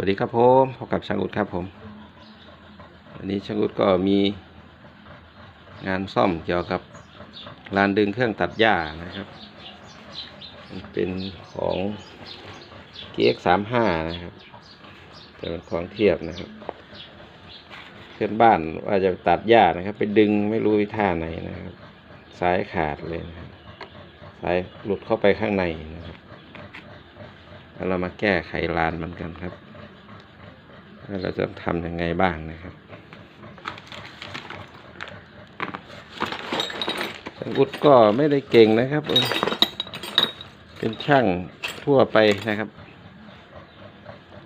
วัสดีครับผมพบกับช่างอุดครับผมวันนี้ช่างอุดก็มีงานซ่อมเกี่ยวกับลานดึงเครื่องตัดหญ้านะครับมันเป็นของ GX35 นะครับเป็นของเทียบนะครับเพื่อนบ้านว่าจะตัดหญ้านะครับ ไปดึงไม่รู้วิท่าไหนนะครับสายขาดเลยนะครับสายหลุดเข้าไปข้างในนะครับแล้วเรามาแก้ไขลานมันกันครับ เราจะทำยังไงบ้างนะครับช่างอุดก็ไม่ได้เก่งนะครับ เป็นช่างทั่วไปนะครับ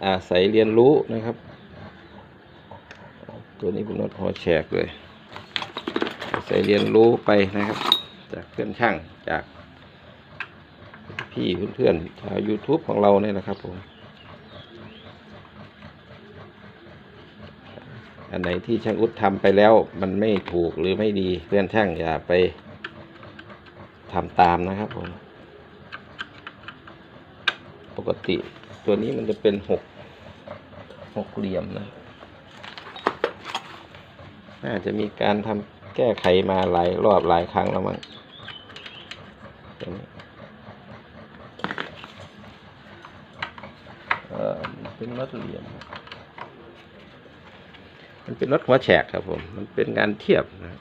อาศัยเรียนรู้นะครับ ตัวนี้เป็นรถหัวแฉกเลย อาศัยเรียนรู้ไปนะครับ จากเพื่อนช่างจากพี่เพื่อนๆชาว YouTube ของเราเนี่ยนะครับผม อันไหนที่ช่างอุดทำไปแล้ว มันไม่ถูกหรือไม่ดีเพื่อนช่างอย่าไปทำตามนะครับผมปกติตัวนี้มันจะเป็นหกหกเหลี่ยมนะน่าจะมีการทำแก้ไขมาหลายรอบหลายครั้งแล้วมั้งตัวนี้เอ่อมันเป็นรถเหลี่ยม มันเป็นรถหัวแฉกครับผม มันเป็นงานเทียบนะ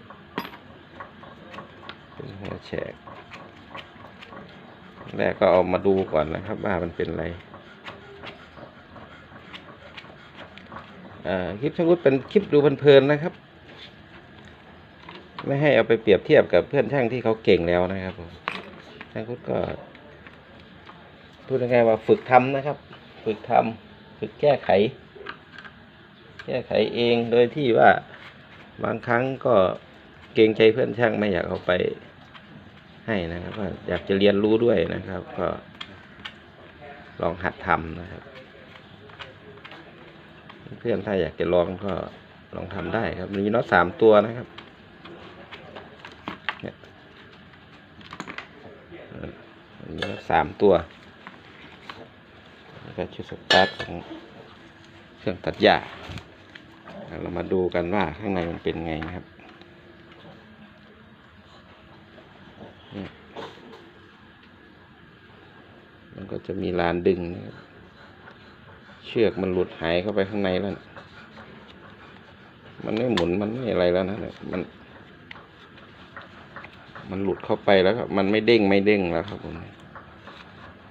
เป็นหัวแฉก แรกก็เอามาดูก่อนนะครับ ว่ามันเป็นอะไรอ่าคลิปช่างวุฒิเป็นคลิปดูเพลินๆนะครับ ไม่ให้เอาไปเปรียบเทียบกับเพื่อนช่างที่เขาเก่งแล้วนะครับผมช่างวุฒิก็พูดยังไงว่าฝึกทำนะครับ ฝึกทำฝึกแก้ไข แก้ไขเองโดยที่ว่าบางครั้งก็เกรงใจเพื่อนช่างไม่อยากเอาไปให้นะครับว่าอยากจะเรียนรู้ด้วยนะครับ ก็ลองหัดทำนะครับ เพื่อนถ้าอยากจะลองก็ลองทำได้ครับมีน็อตสามตัวนะครับเนี่ยมีน็อตสามตัวแล้วก็ชุดสตาร์ทของเครื่องตัดหญ้า เรามาดูกันว่าข้างในมันเป็นไงนะครับนี่มันก็จะมีลานดึงนะครับเชือกมันหลุดหายเข้าไปข้างในแล้วนะมันไม่หมุนมันไม่อะไรแล้วนะเนี่ยมัน มันหลุดเข้าไปแล้วครับ มันไม่เด้งไม่เด้งแล้วครับผม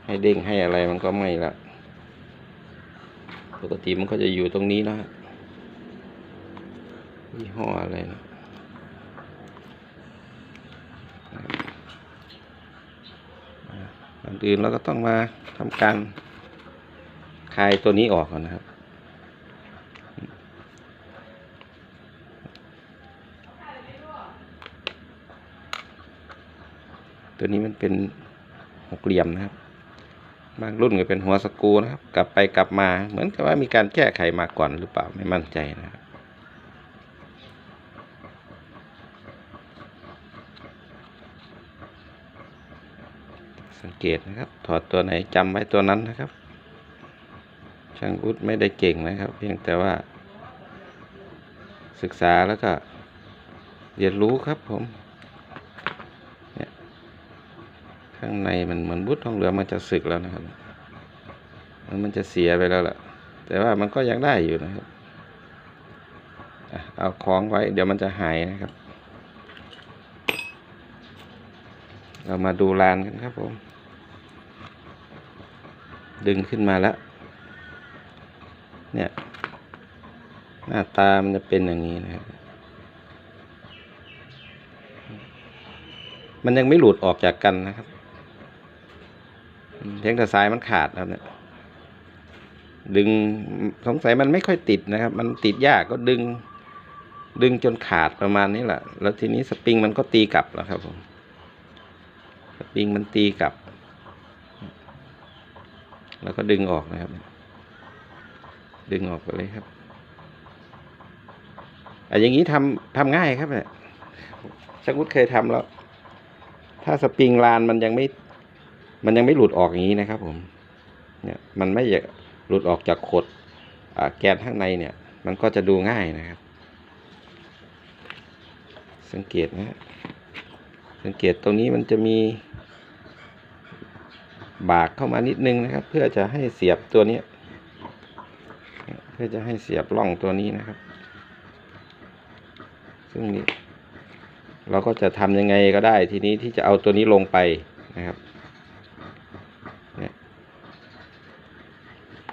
ให้เด้งให้อะไรมันก็ไม่ละปกติมันก็จะอยู่ตรงนี้นะฮะ ยี่ห้ออะไรนะอันอื่นเราก็ต้องมาทำการคลายตัวนี้ออกก่อนนะครับ ตัวนี้มันเป็นหกเหลี่ยมนะครับ บางรุ่นก็เป็นหัวสกรูนะครับ กลับไปกลับมาเหมือนกับว่ามีการแก้ไขมาก่อนหรือเปล่าไม่มั่นใจนะครับ สังเกตนะครับ ถอดตัวไหนจำไว้ตัวนั้นนะครับ ช่างอุดไม่ได้เก่งนะครับ เพียงแต่ว่า ศึกษาแล้วก็เรียนรู้ครับผมเนี่ยข้างในมันเหมือนบุตรทองเหลืองมันจะสึกแล้วนะครับ มันมันจะเสียไปแล้วล่ะ แต่ว่ามันก็ยังได้อยู่นะครับเอาคล้องไว้ เดี๋ยวมันจะหายนะครับ เรามาดูลานกันครับผม ดึงขึ้นมาแล้ว เนี่ย หน้าตามันจะเป็นอย่างนี้นะครับ มันยังไม่หลุดออกจากกันนะครับเพียงแต่สายมันขาดแล้วเนี่ย ดึงสงสัยมันไม่ค่อยติดนะครับ มันติดยากก็ดึง ดึงจนขาดประมาณนี้แหละ แล้วทีนี้สปริงมันก็ตีกลับแล้วครับผม สปริงมันตีกลับ แล้วก็ดึงออกนะครับ ดึงออกไปเลยครับอะอย่างนี้ทำทำง่ายครับเนี่ยชักวุฒเคยทำแล้ว ถ้าสปริงลานมันยังไม่ มันยังไม่หลุดออกอย่างนี้นะครับ ผม เนี่ย มันไม่หลุดออกจากขดแกนข้างในเนี่ย มันก็จะดูง่ายนะครับ สังเกตนะสังเกตตรงนี้มันจะมี บากเข้ามานิดนึงนะครับ เพื่อจะให้เสียบตัวนี้ เพื่อจะให้เสียบร่องตัวนี้นะครับ ซึ่งนี้ เราก็จะทำยังไงก็ได้ทีนี้ที่จะเอาตัวนี้ลงไปนะครับ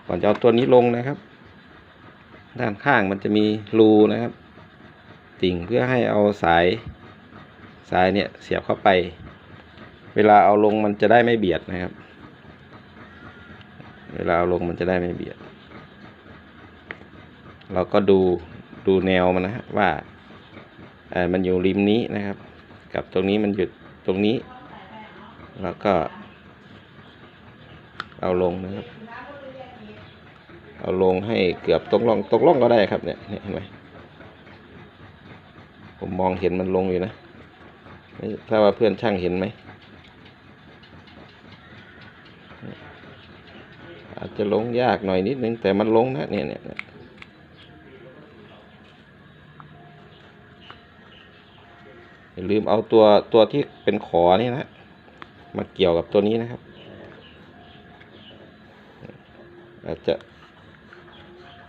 ก่อนจะเอาตัวนี้ลงนะครับ ด้านข้างมันจะมีรูนะครับ ติ่งเพื่อให้เอาสายสายเนี่ยเสียบเข้าไป เวลาเอาลงมันจะได้ไม่เบียดนะครับ เวลาเอาลงมันจะได้ไม่เบียด เราก็ดูดูแนวมันนะฮะว่าเออมันอยู่ริมนี้นะครับ กับตรงนี้มันหยุดตรงนี้ แล้วก็ เอาลงนะครับ เอาลงให้เกือบตรงร่องตรงร่องก็ได้ครับเนี่ยเห็นไหมผมมองเห็นมันลงอยู่นะ ถ้าว่าเพื่อนช่างเห็นไหม อาจจะลงยากหน่อยนิดนึง แต่มันลงนะเนี่ยเนี่ยอย่าลืมเอาตัวตัวที่เป็นขอนี่นะ มาเกี่ยวกับตัวนี้นะครับ อาจจะ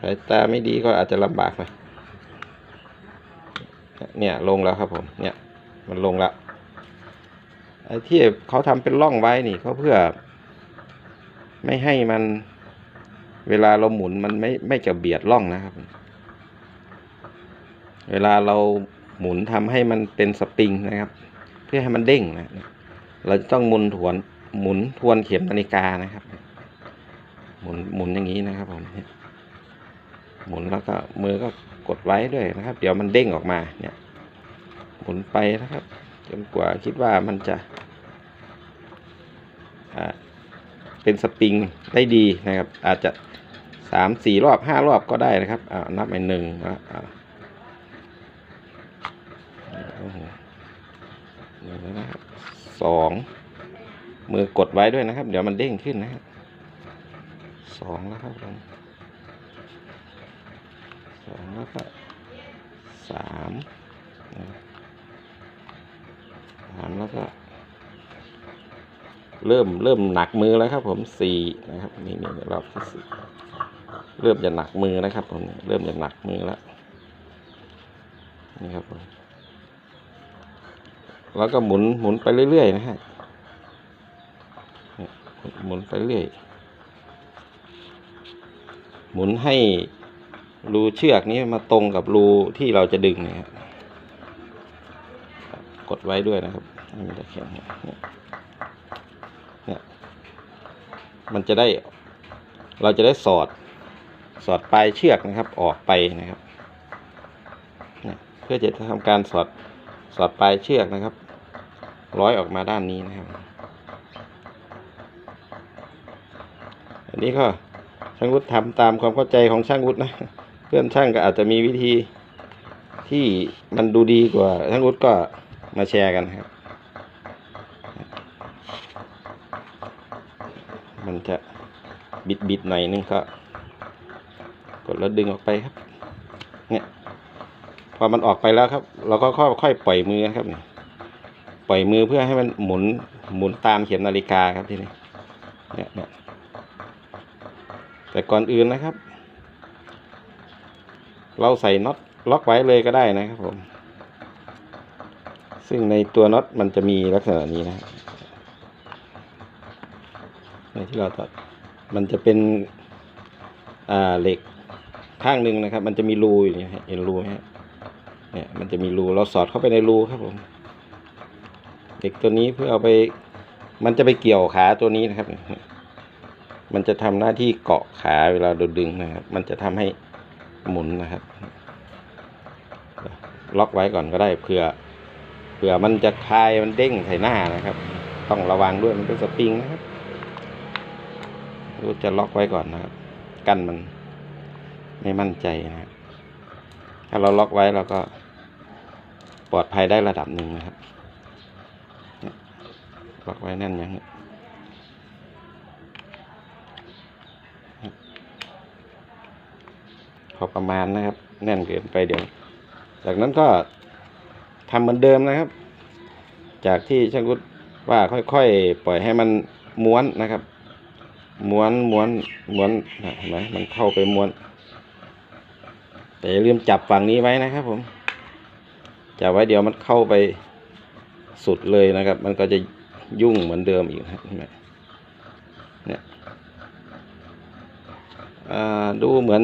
สายตาไม่ดีก็อาจจะลำบากหน่อยเนี่ยลงแล้วครับผมเนี่ยมันลงแล้วไอ้ที่เขาทำเป็นร่องไว้นี่เขาเพื่อ ไม่ให้มันเวลาเราหมุนมันไม่ไม่จะเบียดร่องนะครับ เวลาเราหมุนทำให้มันเป็นสปริงนะครับ เพื่อให้มันเด้งนะ เราจะต้องหมุนถวนหมุนทวนเข็มนาฬิกานะครับ หมุนหมุนอย่างนี้นะครับผมหมุนแล้วก็มือก็กดไว้ด้วยนะครับ เดี๋ยวมันเด้งออกมาเนี่ย หมุนไปนะครับจนกว่าคิดว่ามันจะอ่า เป็นสปริงได้ดีนะครับ อาจจะสามสี่รอบห้ารอบก็ได้นะครับอ่านับไปหนึ่งแล้วอ่าโอ้โหหนึ่งแล้วนะสองมือกดไว้ด้วยนะครับ เดี๋ยวมันเด้งขึ้นนะครับสองแล้วครับผมสองแล้วก็สามนะครับสามแล้วก็ เริ่มเริ่มหนักมือแล้วครับ ผมสี่นะครับนี่นี่รอบที่สี่เริ่มจะหนักมือนะครับ ผมเริ่มจะหนักมือแล้วนี่ครับผมแล้วก็หมุนหมุนไปเรื่อยๆนะฮะหมุนไปเรื่อยหมุนให้รูเชือกนี้มาตรงกับรูที่เราจะดึงเนี่ยครับกดไว้ด้วยนะครับให้มันจะแข็งเนี่ย เนี่ย มันจะได้ เราจะได้สอด สอดปลายเชือกนะครับ ออกไปนะครับเพื่อจะทำการสอดสอดปลายเชือกนะครับ ร้อยออกมาด้านนี้นะครับ อันนี้ก็ช่างวุฒิทำตามความเข้าใจของช่างวุฒินะ เพื่อนช่างก็อาจจะมีวิธีที่มันดูดีกว่าช่างวุฒิก็มาแชร์กันครับ มัน จะบิดบิดหน่อยนึงก็กดแล้วดึงออกไปครับ เนี่ย พอมันออกไปแล้วครับ เราก็ค่อยค่อยปล่อยมือครับเนี่ยปล่อยมือเพื่อให้มันหมุนหมุนตามเข็มนาฬิกาครับทีนี้เนี่ยเนี่ยแต่ก่อนอื่นนะครับ เราใส่น็อตล็อกไว้เลยก็ได้นะครับผม ซึ่งในตัวน็อตมันจะมีลักษณะนี้นะครับ ในที่เราตัดมันจะเป็นอ่าเหล็กข้างหนึ่งนะครับ มันจะมีรูอยู่เนี่ยเห็นรูไหมฮะเนี่ยมันจะมีรูเราสอดเข้าไปในรูครับผมเหล็กตัวนี้เพื่อเอาไป มันจะไปเกี่ยวขาตัวนี้นะครับ มันจะทำหน้าที่เกาะขาเวลาเราดึงนะครับ มันจะทำให้หมุนนะครับ ล็อกไว้ก่อนก็ได้เผื่อเผื่อมันจะคลายมันเด้งใส่หน้านะครับ ต้องระวังด้วยมันเป็นสปริงนะครับ รู้จะล็อกไว้ก่อนนะครับ กันมันไม่มั่นใจนะครับถ้าเราล็อกไว้เราก็ปลอดภัยได้ระดับหนึ่งนะครับล็อกไว้แน่นอย่างนี้พอประมาณนะครับ แน่นเกินไปเดี๋ยว จากนั้นก็ทำเหมือนเดิมนะครับ จากที่ช่างกุดว่าค่อยๆ ปล่อยให้มันม้วนนะครับ ม้วนม้วนม้วนเห็นไหมมันเข้าไปม้วน แต่อย่าลืมจับฝั่งนี้ไว้นะครับ ผม จับไว้เดี๋ยวมันเข้าไปสุดเลยนะครับ มันก็จะยุ่งเหมือนเดิมอีกนะครับเห็นไหมเนี่ยดูเหมือน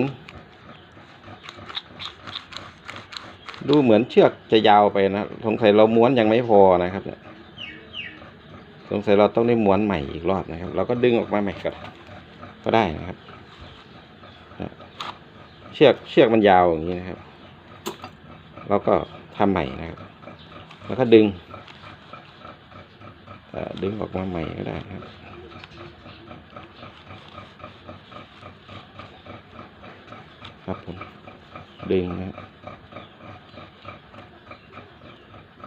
ดูเหมือนเชือกจะยาวไปนะสงสัยเราม้วนยังไม่พอนะครับเนี่ย สงสัยเราต้องได้ม้วนใหม่อีกรอบนะครับ เราก็ดึงออกมาใหม่ก็ก็ได้นะครับ เชือกเชือกมันยาวอย่างนี้นะครับ เราก็ทำใหม่นะครับ แล้วก็ดึงดึงออกมาใหม่ก็ได้นะครับครับผมดึงนะ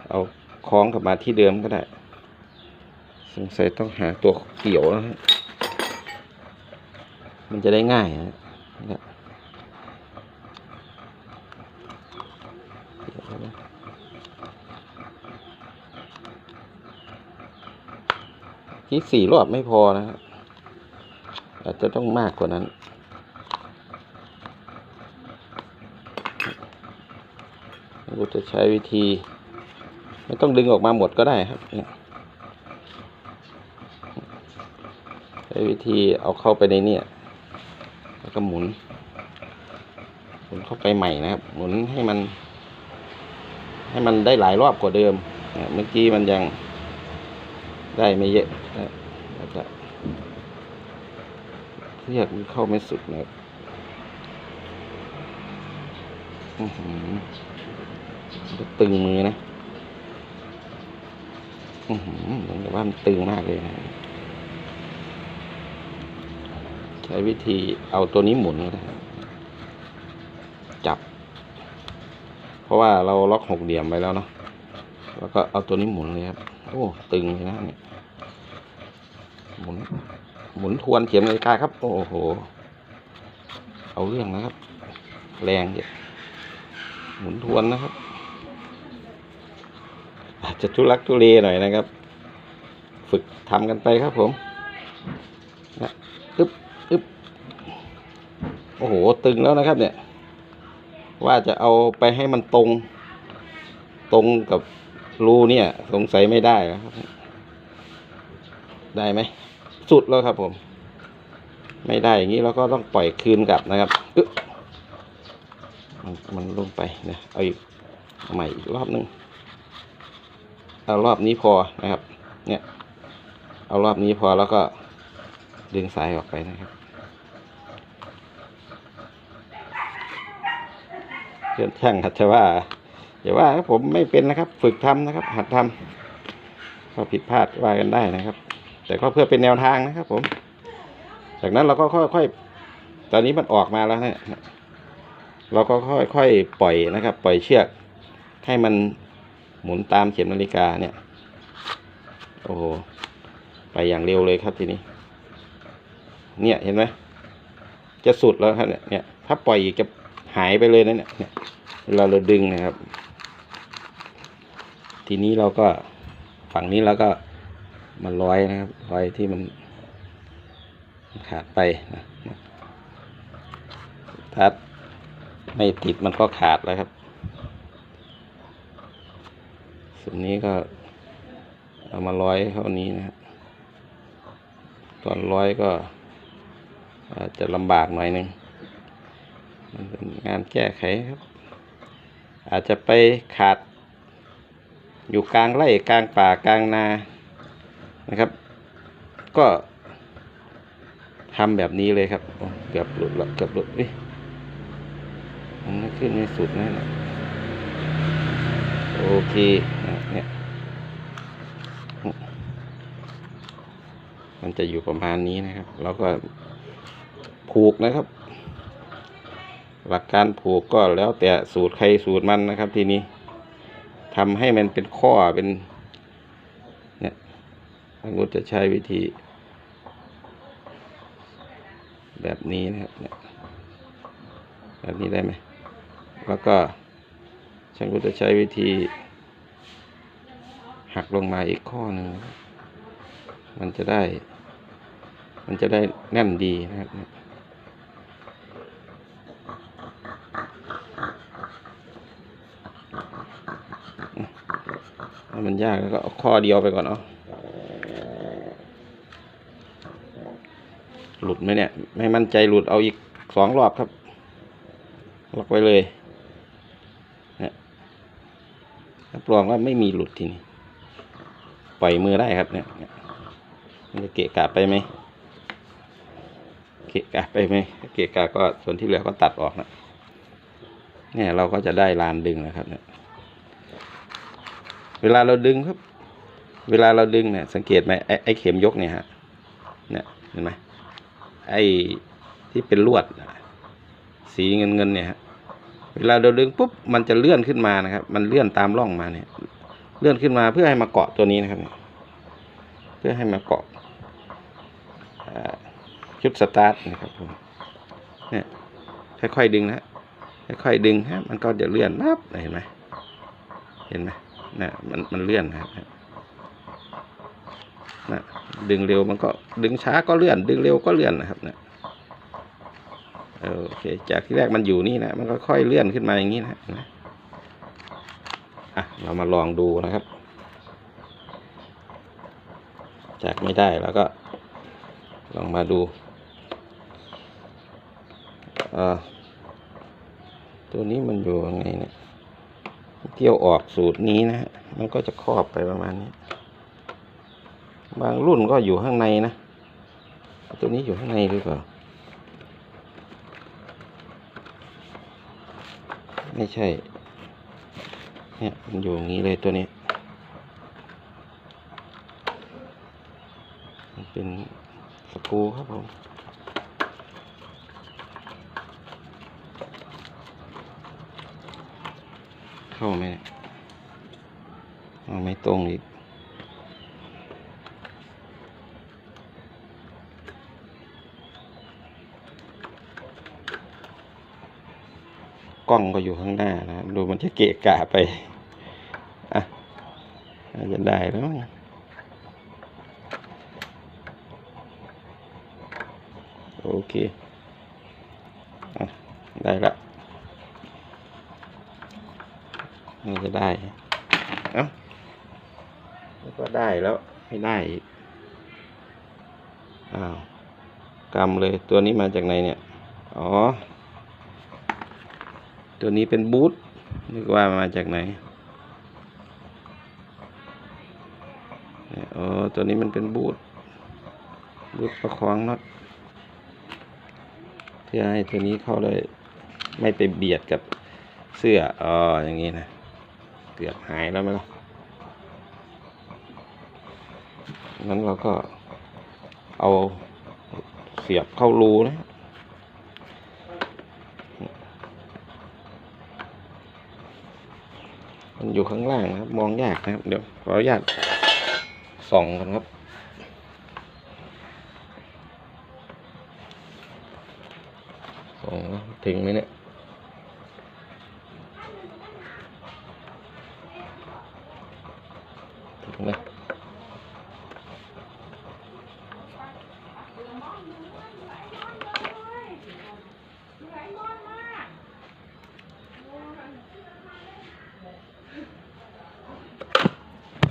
เอาคล้องกลับมาที่เดิมก็ได้ งสัยต้องหาตัวเกี่ยวนะฮะมันจะได้ง่ายนะที่สี่รอบไม่พอนะครับอาจจะต้องมากกว่านั้น เราจะใช้วิธี ไม่ต้องดึงออกมาหมดก็ได้ครับเนี่ยใช้ วิธีเอาเข้าไปในเนี่ยแล้วก็หมุน หมุนเข้าไปใหม่นะครับ หมุนให้มัน ให้มันได้หลายรอบกว่าเดิมเมื่อกี้มันยังได้ไม่เยอะนะแล้วก็เรียกมันเข้าไม่สุดนะครับอือหือตึงมือนะอือหือเหมือนกับว่ามันตึงมากเลยนะ ใช้วิธีเอาตัวนี้หมุนก็ได้ครับจับ เพราะว่าเราล็อกหกเหลี่ยมไปแล้วเนาะแล้วก็เอาตัวนี้หมุนเลยครับ โอ้ตึงเลยนะเนี่ยหมุนหมุนทวนเข็มนาฬิกาครับ โอ้โห เอาเรื่องนะครับ แรงเยอะหมุนทวนนะครับ อาจจะทุลักทุเลหน่อยนะครับ ฝึกทำกันไปครับผมนะอึบอึบ โอ้โห ตึงแล้วนะครับเนี่ย ว่าจะเอาไปให้มันตรง ตรงกับรูเนี่ย สงสัยไม่ได้แล้วครับ ได้ไหม สุดแล้วครับผม ไม่ได้อย่างนี้เราก็ต้องปล่อยคืนกลับนะครับมันมันลงไปนะเอาอีกใหม่อีกรอบนึงเอารอบนี้พอนะครับ เนี่ย เอารอบนี้พอแล้วก็ดึงสายออกไปนะครับ เพื่อน ช่างหัดว่าอย่าว่าผมไม่เป็นนะครับ ฝึกทำนะครับ หัดทำก็ผิดพลาดว่ากันได้นะครับ แต่ก็เพื่อเป็นแนวทางนะครับ ผม จากนั้นเราก็ค่อยๆตอนนี้มันออกมาแล้วเนี่ยเราก็ค่อยๆปล่อยนะครับ ปล่อยเชือก ให้มันหมุนตามเข็มนาฬิกาเนี่ย โอ้โหไปอย่างเร็วเลยครับทีนี้ เนี่ยเห็นไหมจะสุดแล้วครับเนี่ยเนี่ยถ้าปล่อยอีกจะายไปเลยนะเนี่ยเนี่ยเลาเราดึงนะครับ ทีนี้เราก็ฝั่งนี้เราก็มาร้อยนะครับร้อยที่มันขาดไปนะถ้าไม่ติดมันก็ขาดแล้วครับ ส่วนนี้ก็เอามาร้อยเท่านี้นะครับตอนร้อยก็อาจจะลำบากหน่อยหนึง มันเป็นงานแก้ไขครับ อาจจะไปขาด อยู่กลางไร่กลางป่ากลางนานะครับ ก็ทำแบบนี้เลยครับเกือบหลุดละเกือบหลุดเอ้ยมันไม่ขึ้นไม่สุดนะเนี่โอเคเนี่ยมันจะอยู่ประมาณนี้นะครับ แล้วก็ผูกนะครับ หลักการผูกก็แล้วแต่สูตรใครสูตรมันนะครับ ทีนี้ทำให้มันเป็นข้อเป็นเนี่ยทางนุจะใช้วิธี แบบนี้นะครับเนี่ยแบบนี้ได้ไหมแล้วก็ช่างก็จะใช้วิธี หักลงมาอีกข้อหนึ่งมันจะได้ มันจะได้แน่นดีนะครับเนี่ย ถ้ามันยากก็เอาข้อเดียวไปก่อนเนาะหลุดไหมเนี่ย ไม่มั่นใจหลุดเอาอีกสองรอบครับล็อกไว้เลยเนี่ยรับรองว่าไม่มีหลุดทีนี้ปล่อยมือได้ครับเนี่ยมันจะเกะกะไปไหมเกะกะไปไหมเกะกะก็ส่วนที่เหลือก็ตัดออกนะเนี่ยเราก็จะได้ลานดึงนะครับเนี่ย เวลาเราดึงครับ เวลาเราดึงเนี่ย สังเกตไหมไอ้ไอเข็มยกเนี่ยฮะเนี่ยเห็นไหมไอ้ที่เป็นลวดสีเงินเงินเนี่ยฮะเวลาเราดึงปุ๊บมันจะเลื่อนขึ้นมานะครับ มันเลื่อนตามร่องมาเนี่ย เลื่อนขึ้นมาเพื่อให้มาเกาะตัวนี้นะครับ เพื่อให้มาเกาะชุดสตาร์ทนะครับผมเนี่ยค่อยๆดึงนะค่อยๆดึงฮะมันก็จะเลื่อนนับเห็นไหมเห็นไหม นะมันมันเลื่อนนะครับนะดึงเร็วมันก็ดึงช้าก็เลื่อน ดึงเร็วก็เลื่อนนะครับนี่ยโอเค จากที่แรกมันอยู่นี่นะมันก็ค่อยเลื่อนขึ้นมาอย่างนี้นะนะอะเรามาลองดูนะครับ จากไม่ได้แล้วก็ ลองมาดูเอ่อตัวนี้มันอยู่ยังไงเนี่ย เที่ยวออกสูตรนี้นะฮะมันก็จะครอบไปประมาณนี้ บางรุ่นก็อยู่ข้างในนะตัวนี้อยู่ข้างในหรือเปล่า ไม่ใช่ เนี่ยมันอยู่อย่างนี้เลยตัวนี้ มันเป็นสกูครับผม เข้าไหมเอาไม่ตรงอีกกล้องก็อยู่ข้างหน้านะดูมันจะเกะกะไป อะจะได้แล้วโอเคอะได้ละนี่ จะได้ เอ้าแล้วก็ได้แล้วไม่ได้อีกอ้าวกำเลยตัวนี้มาจากไหนเนี่ย อ๋อ ตัวนี้เป็นบูทนึกว่ามาจากไหนเนี่ยอ๋อตัวนี้มันเป็นบูทบูทประคองน็อตเพื่อให้ตัวนี้เข้าเลยไม่ไปเบียดกับเสื้อ อ๋อ อย่างนี้นะ เกือบหายแล้วไหมล่ะนั้นเราก็เอาเสียบเข้ารูนะมันอยู่ข้างล่างนะครับ มองยากนะครับ เดี๋ยวขออนุญาตส่องก่อนครับ ส่องแล้วถึงไหมเนี่ย ถึงไหม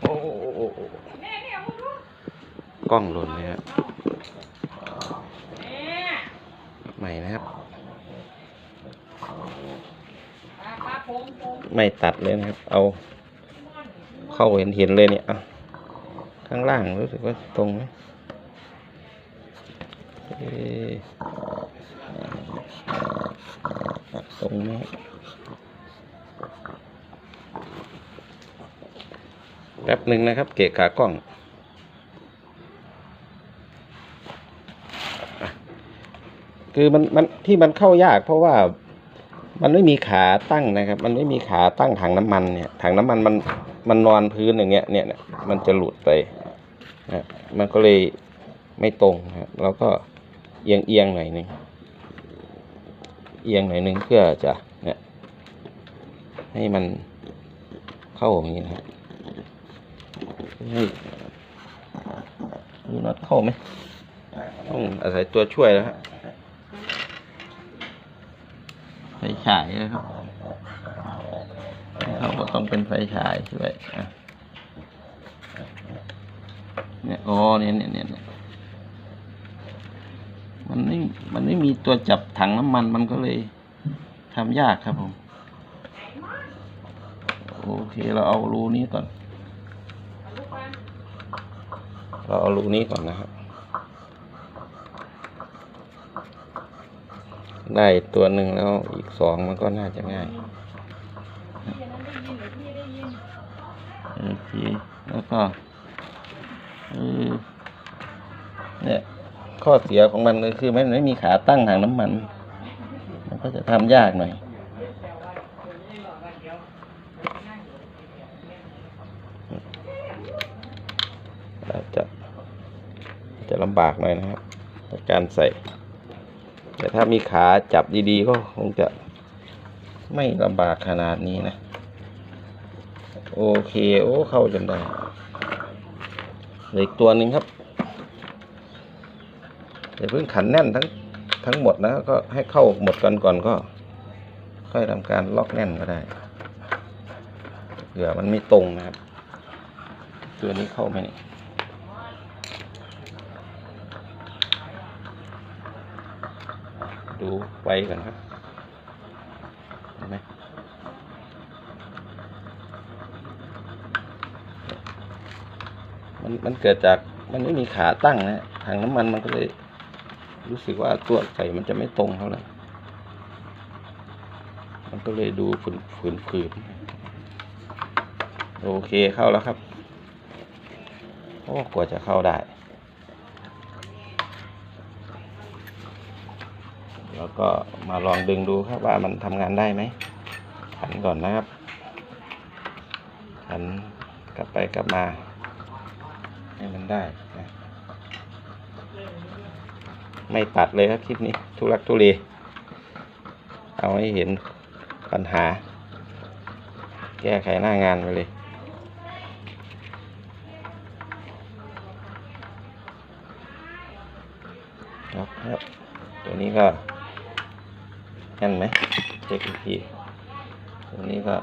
โอ้โอ้โอ้โอ้โอ้ก ล้องหล่นเลยครับใหม่นะครับ ไม่ตัดเลยนะครับ เอาเข้าเห็นเห็นเลยเนี่ยข้างล่างรู้สึกว่าตรงไหมตรงไหมแป๊บหนึ่งนะครับ เกะขากล้องอะ คือมันมันที่มันเข้ายากเพราะว่ามันไม่มีขาตั้งนะครับ มันไม่มีขาตั้งถังน้ำมันเนี่ยถังน้ำมันมันมันนอนพื้นอย่างเงี้ยเนี่ยมันจะหลุดไปนะมันก็เลยไม่ตรงครับแล้วก็เอียงเอียงหน่อยหนึงเอียงหน่อยหนึงเพื่อจะเนี่ยให้มันเข้าอย่างนี้นะครับให้ดูน็อตเข้าไหมต้องอาศัยตัวช่วยแล้วครับ ไฟฉายนะครับเขาก็ต้องเป็นไฟฉายช่วยเนี่ยอ๋อเนี่ยเนี่ยเนี่ยเนี่ยมันไม่มันไม่มีตัวจับถังน้ำมันมันก็เลยทำยากครับผมโอเคเราเอารูนี้ก่อน เราเอารูนี้ก่อนนะครับ ได้ตัวหนึ่งแล้วอีกสองมันก็น่าจะง่ายโอเคแล้วก็เนี่ยข้อเสียของมันก็คือมันไม่มีขาตั้งถังน้ำมัน มันก็จะทำยากหน่อยอาจจะจะลำบากหน่อยนะครับ การใส่ แต่ถ้ามีขาจับดีๆ ก็คงจะไม่ลำบากขนาดนี้นะ โอเค โอ้ เข้าจนได้เหลืออีกตัวหนึ่งครับอย่าเพิ่งขันแน่นทั้งทั้งหมดนะก็ให้เข้าหมดกันก่อนก็ ค่อยทำการล็อกแน่นก็ได้เผื่อมันไม่ตรงนะครับ ตัวนี้เข้าไหมนี่ ดู ไว้ก่อนครับเห็นไหมมันมันเกิดจากมันไม่มีขาตั้งนะถังน้ำมันมันก็เลย รู้สึกว่าตัวใส่มันจะไม่ตรงเท่าไหร่มันก็เลยดูฝืนฝืนฝืนโอเคเข้าแล้วครับ โอ้กว่าจะเข้าได้ แล้วก็มาลองดึงดูครับว่ามันทำงานได้ไหมขันก่อนนะครับขันกลับไปกลับมา ให้มันได้นะไม่ตัดเลยครับคลิปนี้ ทุลักทุเลเอาให้เห็นปัญหา แก้ไขหน้างานไปเลยครับครับตัวนี้ก็ แน่นไหมเช็คอีกทีตัวนี้ก็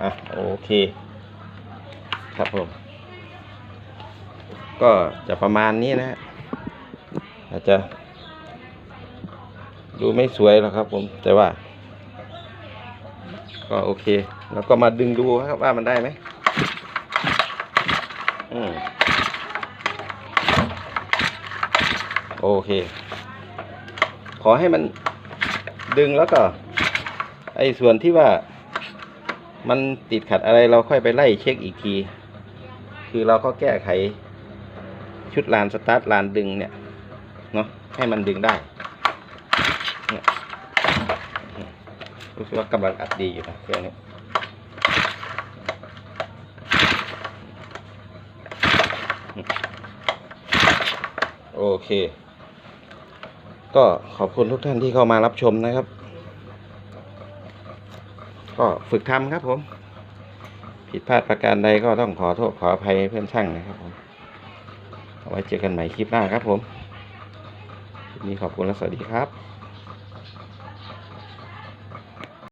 อะโอเค ครับผม ก็จะประมาณนี้นะฮะอาจจะ ดูไม่สวยหรอกครับผม แต่ว่า ก็โอเค แล้วก็มาดึงดูครับว่ามันได้ไหมอืม โอเค ขอให้มันดึงแล้วก็ ไอ้ส่วนที่ว่ามันติดขัดอะไรเราค่อยไปไล่เช็คอีกที คือเราก็แก้ไขชุดลานสตาร์ทลานดึงเนี่ยเนาะให้มันดึงได้รู้สึกว่ากำลังอัดดีอยู่นะเครื่องนี้โอเค ก็ขอบคุณทุกท่านที่เข้ามารับชมนะครับ ก็ฝึกทำครับผม ผิดพลาดประการใดก็ต้องขอโทษขออภัยเพื่อนช่างนะครับผมเอาไว้เจอกันใหม่คลิปหน้าครับผม คลิปนี้ขอบคุณและสวัสดีครับ